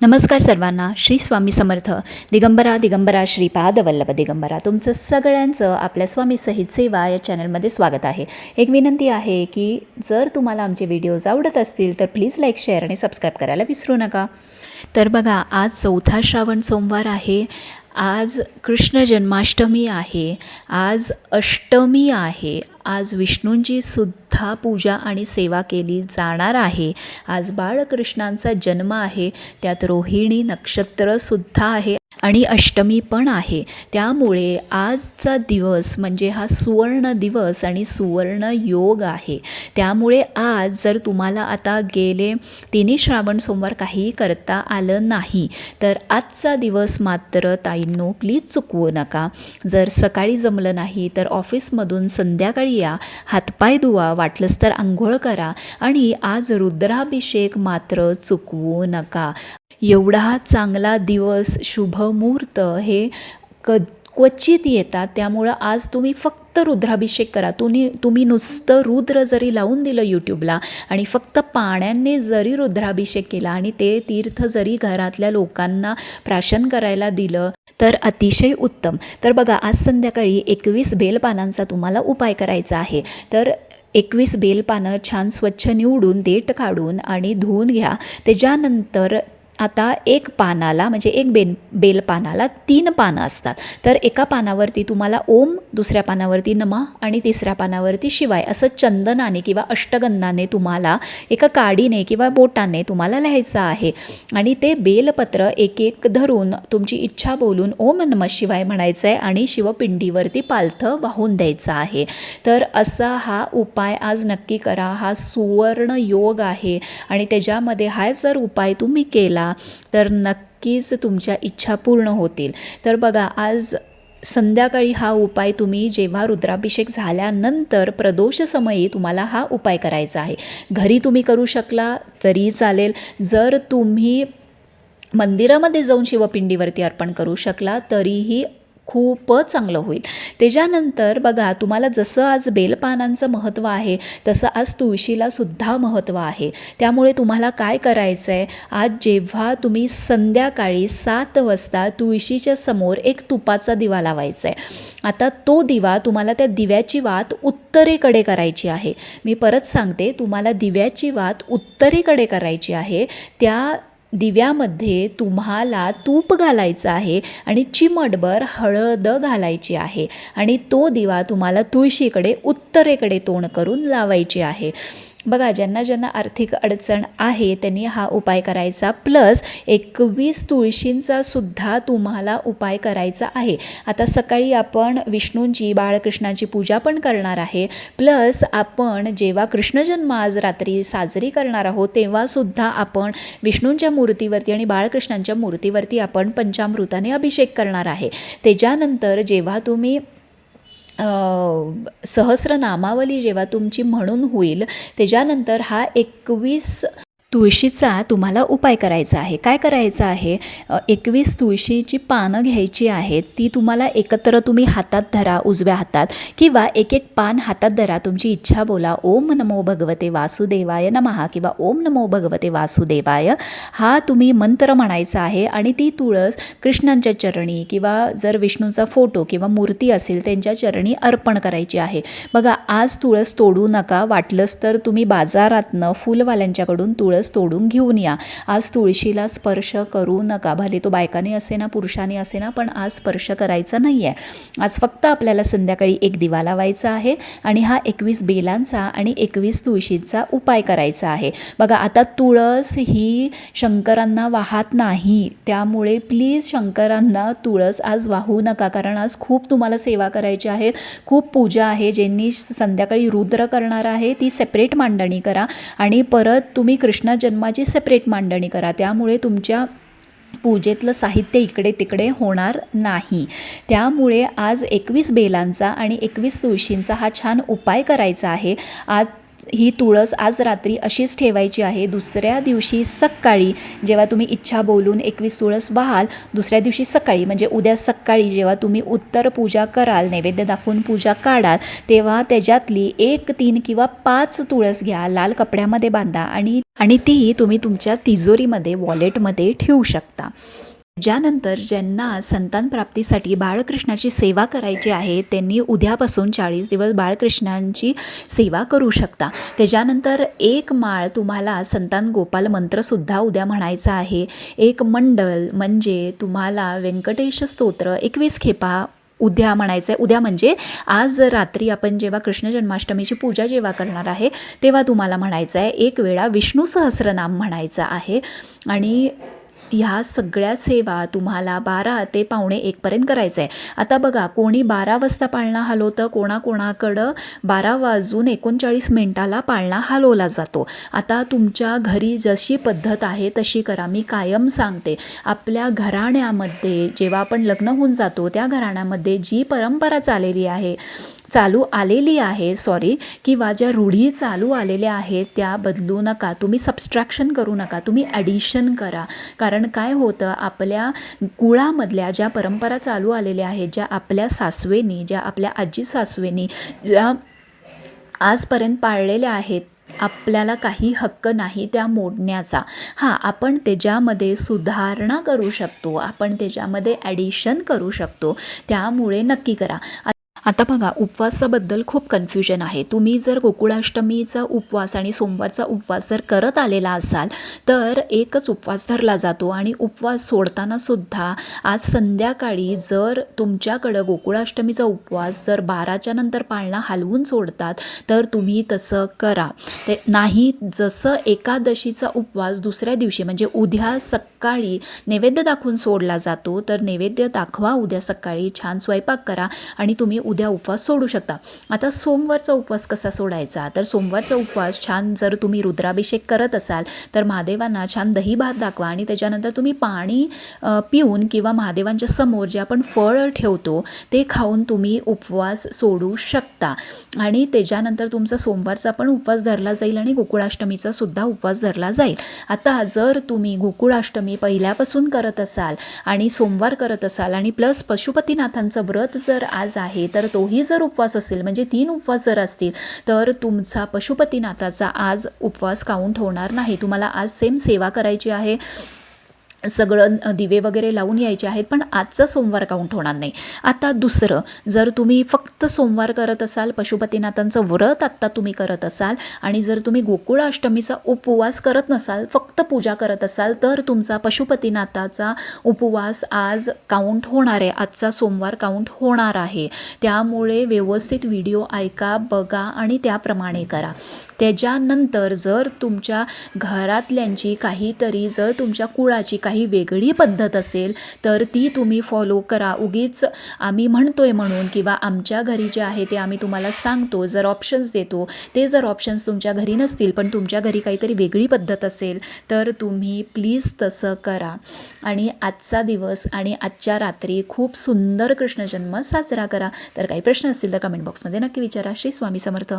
नमस्कार सर्वांना श्री स्वामी समर्थ. दिगंबरा दिगंबरा श्रीपाद वल्लभ दिगंबरा. तुमचं सगळ्यांचं आपल्या स्वामी सहित सेवा या चॅनलमध्ये स्वागत आहे. एक विनंती आहे की जर तुम्हाला आमचे व्हिडिओज आवडत असतील तर प्लीज लाईक शेअर आणि सबस्क्राईब करायला विसरू नका. तर बघा आज चौथा श्रावण सोमवार आहे. आज कृष्ण जन्माष्टमी आहे आज अष्टमी आहे आज विष्णूंची सुद्धा पूजा आणि सेवा केली जाणार आहे. आज बाळकृष्णांचा जन्म आहे त्यात रोहिणी नक्षत्रसुद्धा आहे. आणि अष्टमी पण आहे. त्यामुळे आजचा दिवस म्हणजे हा सुवर्ण दिवस आणि सुवर्ण योग आहे. त्यामुळे आज जर तुम्हाला आता गेले तिन्ही श्रावण सोमवार काही करता आलं नाही तर आजचा दिवस मात्र ताईंनो प्लीज चुकवू नका. जर सकाळी जमलं नाही तर ऑफिसमधून संध्याकाळी या. हातपाय धुवा वाटलंच तर आंघोळ करा आणि आज रुद्राभिषेक मात्र चुकवू नका. एवढा चांगला दिवस शुभमुहूर्त हे क क्वचित येतात. त्यामुळं आज तुम्ही फक्त रुद्राभिषेक करा. तुम्ही तुम्ही नुसतं रुद्र जरी लावून दिलं यूट्यूबला आणि फक्त पाण्याने जरी रुद्राभिषेक केला आणि ते तीर्थ जरी घरातल्या लोकांना प्राशन करायला दिलं तर अतिशय उत्तम. तर बघा आज संध्याकाळी एकवीस बेलपानांचा तुम्हाला उपाय करायचा आहे. तर एकवीस बेलपानं छान स्वच्छ निवडून देठ काढून आणि धुवून घ्या. त्याच्यानंतर आता एक पानाला म्हणजे एक बेन बेलपानाला तीन पानं असतात. तर एका पानावरती तुम्हाला ओम दुसऱ्या पानावरती नमा आणि तिसऱ्या पानावरती शिवाय असं चंदनाने किंवा अष्टगंधाने तुम्हाला एका काडीने किंवा बोटाने तुम्हाला लिहायचं आहे. आणि ते बेलपत्र एक एक धरून तुमची इच्छा बोलून ओम नम शिवाय म्हणायचं आहे आणि शिवपिंडीवरती पालथं वाहून द्यायचं आहे. तर असा हा उपाय आज नक्की करा. हा सुवर्ण योग आहे. आणि त्याच्यामध्ये हा जर उपाय तुम्ही केला तर नक्कीच तुमच्या इच्छा पूर्ण होतील. तर बघा आज संध्याकाळी हा उपाय तुम्ही जेव्हा रुद्राभिषेक झाल्यानंतर प्रदोष समयी तुम्हाला हा उपाय करायचा आहे. घरी तुम्ही करू शकला तरी चालेल. जर तुम्ही मंदिरामध्ये जाऊन शिवपिंडीवरती अर्पण करू शकला तरीही खूपच चांगलं होईल. त्याच्यानंतर बघा तुम्हाला जसं आज बेलपानांचं महत्त्व आहे तसं आज तुळशीला सुद्धा महत्त्व आहे. त्यामुळे तुम्हाला काय करायचं आहे आज जेव्हा तुम्ही संध्याकाळी सात वाजता तुळशीच्या समोर एक तुपाचा दिवा लावायचा आहे आता तो दिवा तुम्हाला त्या दिव्याची वात उत्तरेकडे करायची आहे. मी परत सांगते तुम्हाला दिव्याची वात उत्तरेकडे करायची आहे. त्या दिव्यामध्ये तुम्हाला तूप घालायचं आहे आणि चिमटभर हळद घालायची आहे. आणि तो दिवा तुम्हाला तुळशीकडे उत्तरेकडे तोंड करून लावायची आहे. बघा ज्यांना ज्यांना आर्थिक अडचण आहे त्यांनी हा उपाय करायचा. प्लस एकवीस तुळशींचा सुद्धा तुम्हाला उपाय करायचा आहे. आता सकाळी आपण विष्णूंची बाळकृष्णाची पूजा पण करणार आहे. प्लस आपण जेव्हा कृष्णजन्म आज रात्री साजरी करणार आहोत तेव्हासुद्धा आपण विष्णूंच्या मूर्तीवरती आणि बाळकृष्णांच्या मूर्तीवरती आपण पंचामृताने अभिषेक करणार आहे. त्याच्यानंतर जेव्हा तुम्ही सहस्रनामावली जेव्हा तुमची म्हणून होईल त्याच्यानंतर हा एकवीस तुळशीचा तुम्हाला उपाय करायचा आहे. काय करायचं आहे? एकवीस तुळशीची पानं घ्यायची आहेत ती तुम्हाला एकत्र तुम्ही हातात धरा उजव्या हातात. किंवा एक एक पान हातात धरा तुमची इच्छा बोला ओम नमो भगवते वासुदेवाय नमहा किंवा ओम नमो भगवते वासुदेवाय हा तुम्ही मंत्र म्हणायचा आहे. आणि ती तुळस कृष्णांच्या चरणी किंवा जर विष्णूचा फोटो किंवा मूर्ती असेल त्यांच्या चरणी अर्पण करायची आहे. बघा आज तुळस तोडू नका. वाटलंच तर तुम्ही बाजारातनं फुलवाल्यांच्याकडून तुळस तुळस तोडून घेऊन या. आज तुळशीला स्पर्श करू नका. भले तो बायकाने असे ना पुरुषाने असे ना पण आज स्पर्श करायचा नाही आहे आज फक्त आपल्याला संध्याकाळी एक दिवा लावायचा आहे आणि हा एकवीस बेलांचा आणि एकवीस तुळशीचा उपाय करायचा आहे. बघा आता तुळस ही शंकरांना वाहत नाही. त्यामुळे प्लीज शंकरांना तुळस आज वाहू नका. कारण आज खूप तुम्हाला सेवा करायची आहे. खूप पूजा आहे. ज्यांनी संध्याकाळी रुद्र करणार आहे ती सेपरेट मांडणी करा. आणि परत तुम्ही कृष्ण जन्माची सेपरेट मांडणी करा. त्यामुळे तुमच्या पूजेतलं साहित्य इकडे तिकडे होणार नाही. त्यामुळे आज एकवीस बेलांचा आणि एकवीस तुळशींचा हा छान उपाय करायचा आहे. आज ही तुळस आज रात्री अशीच ठेवायची आहे. दुसऱ्या दिवशी सकाळी जेव्हा तुम्ही इच्छा बोलून एकवीस तुळस व्हाल दुसऱ्या दिवशी सकाळी म्हणजे उद्या सकाळी जेव्हा तुम्ही उत्तर पूजा कराल नैवेद्य दाखवून पूजा काढाल तेव्हा त्याच्यातली एक तीन किंवा पाच तुळस घ्या लाल कपड्यामध्ये बांधा आणि आणि तीही तुम्ही तुमच्या तिजोरीमध्ये वॉलेटमध्ये ठेवू शकता. ज्यानंतर ज्यांना संतान प्राप्तीसाठी बाळकृष्णाची सेवा करायची आहे त्यांनी उद्यापासून चाळीस दिवस बाळकृष्णांची सेवा करू शकता. त्याच्यानंतर एक माळ तुम्हाला संतान गोपाल मंत्रसुद्धा उद्या म्हणायचा आहे. एक मंडल म्हणजे तुम्हाला व्यंकटेश स्तोत्र एकवीस खेपा उद्या म्हणायचं आहे उद्या म्हणजे आज रात्री आपण जेव्हा कृष्ण जन्माष्टमीची पूजा जेव्हा करणार आहे तेव्हा तुम्हाला म्हणायचं आहे एक वेळा विष्णू सहस्रनाम म्हणायचं आहे. आणि ह्या सगळ्या सेवा तुम्हाला बारा ते पावणे एकपर्यंत करायचं आहे आता बघा कोणी बारा वाजता पाळणा हलवतं कोणाकोणाकडं बारा वाजून एकोणचाळीस मिनटाला पाळणा हलवला जातो. आता तुमच्या घरी जशी पद्धत आहे तशी करा. मी कायम सांगते आपल्या घराण्यामध्ये जेव्हा आपण लग्न होऊन जातो त्या घराण्यामध्ये जी परंपरा चाललेली आहे चालू आलेली आहे सॉरी किंवा ज्या रूढी चालू आलेल्या आहेत त्या बदलू नका. तुम्ही सबस्ट्रॅक्शन करू नका. तुम्ही ॲडिशन करा. कारण काय होतं आपल्या कुळामधल्या ज्या परंपरा चालू आलेल्या आहेत ज्या आपल्या सासवेनी ज्या आपल्या आजी सासवेनी ज्या आजपर्यंत पाळलेल्या आहेत आपल्याला काही हक्क नाही त्या मोडण्याचा. हां आपण त्याच्यामध्ये सुधारणा करू शकतो. आपण त्याच्यामध्ये ॲडिशन करू शकतो. त्यामुळे नक्की करा. आता बघा उपवासाबद्दल खूप कन्फ्युजन आहे. तुम्ही जर गोकुळाष्टमीचा उपवास आणि सोमवारचा उपवास जर करत आलेला असाल तर एकच उपवास धरला जातो आणि उपवास सोडताना सुद्धा आज संध्याकाळी जर तुमच्याकडं गोकुळाष्टमीचा उपवास जर बाराच्या नंतर पाळणा हलवून सोडतात तर तुम्ही तसं करा. ते नाही जसं एकादशीचा उपवास दुसऱ्या दिवशी म्हणजे उद्या सकाळी नैवेद्य दाखवून सोडला जातो तर नैवेद्य दाखवा उद्या सकाळी छान स्वयंपाक करा आणि तुम्ही उद्या उपवास सोडू शकता. आता सोमवारचा उपवास कसा सोडायचा? तर सोमवारचा उपवास छान जर तुम्ही रुद्राभिषेक करत असाल तर महादेवांना छान दही भात दाखवा आणि त्याच्यानंतर तुम्ही पाणी पिऊन किंवा महादेवांच्या समोर जे आपण फळ ठेवतो ते खाऊन तुम्ही उपवास सोडू शकता. आणि त्याच्यानंतर तुमचा सोमवारचा पण उपवास धरला जाईल आणि गोकुळाष्टमीचा सुद्धा उपवास धरला जाईल. आता जर तुम्ही गोकुळाष्टमी पहिल्यापासून करत असाल आणि सोमवार करत असाल आणि प्लस पशुपतीनाथांचं व्रत जर आज आहे तर तर तोही जर उपवास असेल म्हणजे तीन उपवास जर असतील तर तुमचा पशुपतीनाथाचा आज उपवास काउंट होणार नाही? तुम्हाला आज सेम सेवा करायची आहे. सगळं दिवे वगैरे लावून यायचे आहेत पण आजचा सोमवार काउंट होणार नाही. आता दुसरं जर तुम्ही फक्त सोमवार करत असाल पशुपतीनाथांचं व्रत आत्ता तुम्ही करत असाल आणि जर तुम्ही गोकुळ अष्टमीचा उपवास करत नसाल फक्त पूजा करत असाल तर तुमचा पशुपतीनाथाचा उपवास आज काउंट होणार आहे. आजचा सोमवार काउंट होणार आहे. त्यामुळे व्यवस्थित व्हिडिओ ऐका बघा आणि त्याप्रमाणे करा. त्याच्यानंतर जर तुमच्या घरातल्यांची काहीतरी जर तुमच्या कुळाची काही वेगळी पद्धत असेल तर ती तुम्ही फॉलो करा. उगीच आम्ही म्हणतोय म्हणून किंवा आमच्या घरी जे आहे ते आम्ही तुम्हाला सांगतो. जर ऑप्शन्स देतो ते जर ऑप्शन्स तुमच्या घरी नसतील पण तुमच्या घरी काहीतरी वेगळी पद्धत असेल तर तुम्ही प्लीज तसं करा. आणि आजचा दिवस आणि आजच्या रात्री खूप सुंदर कृष्णजन्म साजरा करा. तर काही प्रश्न असतील तर कमेंट बॉक्समध्ये नक्की विचारा. श्री स्वामी समर्थ.